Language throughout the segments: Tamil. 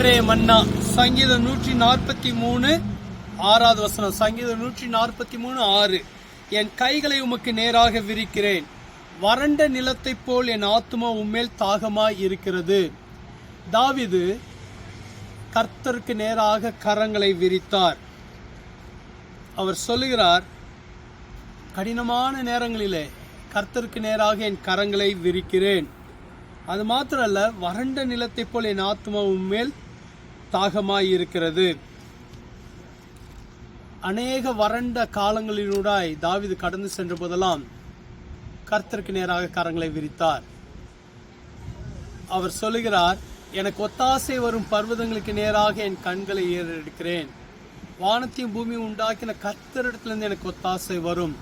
மன்னா சங்கீதம் நூற்றி நாற்பத்தி மூணு ஆறாவது வசனம். சங்கீதம் நூற்றி நாற்பத்தி மூணு ஆறு. என் கைகளை உமக்கு நேராக விரிக்கிறேன். வறண்ட நிலத்தைப் போல் என் ஆத்மா உண்மேல் தாகமாய் இருக்கிறது. தாவிது கர்த்தருக்கு நேராக கரங்களை விரித்தார். அவர் சொல்லுகிறார் கடினமான நேரங்களிலே கர்த்தருக்கு நேராக என் கரங்களை விரிக்கிறேன். அது மாத்திரம் அல்ல வறண்ட நிலத்தை போல் என் ஆத்மா மேல் தாகமாய் இருக்கிறது அநேக வறண்ட காலங்களினூடாய் தாவிது கடந்து சென்ற போதெல்லாம் கர்த்தருக்கு நேராக கரங்களை விரித்தார். அவர் சொல்லுகிறார் எனக்கு ஒத்தாசை வரும் பர்வதங்களுக்கு நேராக என் கண்களை ஏறெடுக்கிறேன். வானத்தையும் பூமியும் உண்டாக்கின கர்த்தரிடத்திலிருந்து எனக்கு ஒத்தாசை வரும்.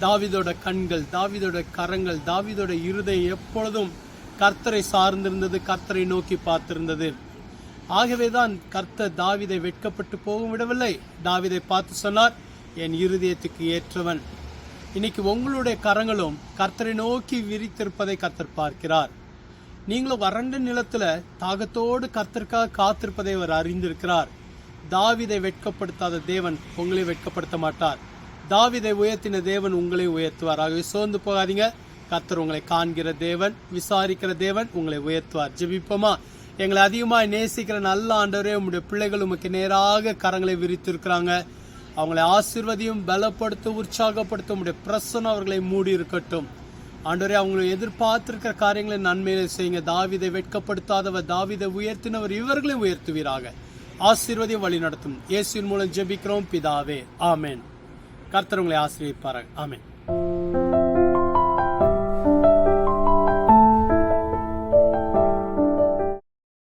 தாவிதோட கண்கள் தாவீதோட கரங்கள் தாவீதோட இருதயம் எப்பொழுதும் கர்த்தரை சார்ந்திருந்தது கர்த்தரை நோக்கி பார்த்திருந்தது. ஆகவேதான் கர்த்தர் தாவிதை வெட்கப்பட்டு போகவும் விடவில்லை தாவிதை பார்த்து சொன்னார் என் இருதயத்துக்கு ஏற்றவன். இன்னைக்கு உங்களுடைய கரங்களும் கர்த்தரை நோக்கி விரித்திருப்பதை கர்த்தர் பார்க்கிறார். நீங்களும் வறண்ட நிலத்தில் தாகத்தோடு கர்த்தருக்காக காத்திருப்பதை அவர் அறிந்திருக்கிறார். தாவிதை வெட்கப்படுத்தாத தேவன் உங்களை வெட்கப்படுத்த மாட்டார். தாவிதை உயர்த்தின தேவன் உங்களை உயர்த்துவார். ஆகவே சோர்ந்து போகாதீங்க. கர்த்தர் உங்களை காண்கிற தேவன் விசாரிக்கிற தேவன் உங்களை உயர்த்துவார். ஜெபிப்போமா? எங்களை அதிகமாக நேசிக்கிற நல்ல ஆண்டவரே உங்களுடைய பிள்ளைகள் உமக்கு நேராக கரங்களை விரித்திருக்கிறாங்க. அவங்களை ஆசிர்வதியும் பலப்படுத்த உற்சாகப்படுத்த உங்களுடைய பிரசனம் அவர்களை மூடி இருக்கட்டும். ஆண்டவரே அவங்களை எதிர்பார்த்திருக்கிற காரியங்களை நன்மையில செய்யுங்க. தாவிதை வெட்கப்படுத்தாதவர் தாவிதை உயர்த்தினவர் இவர்களை உயர்த்துவீராக. ஆசீர்வதியும் வழி நடத்தும். இயேசுவின் மூலம் ஜெபிக்கிறோம். பிதாவே ஆமேன். கர்த்தர் உங்களை ஆசிரியப்பார்கள் ஆமேன்.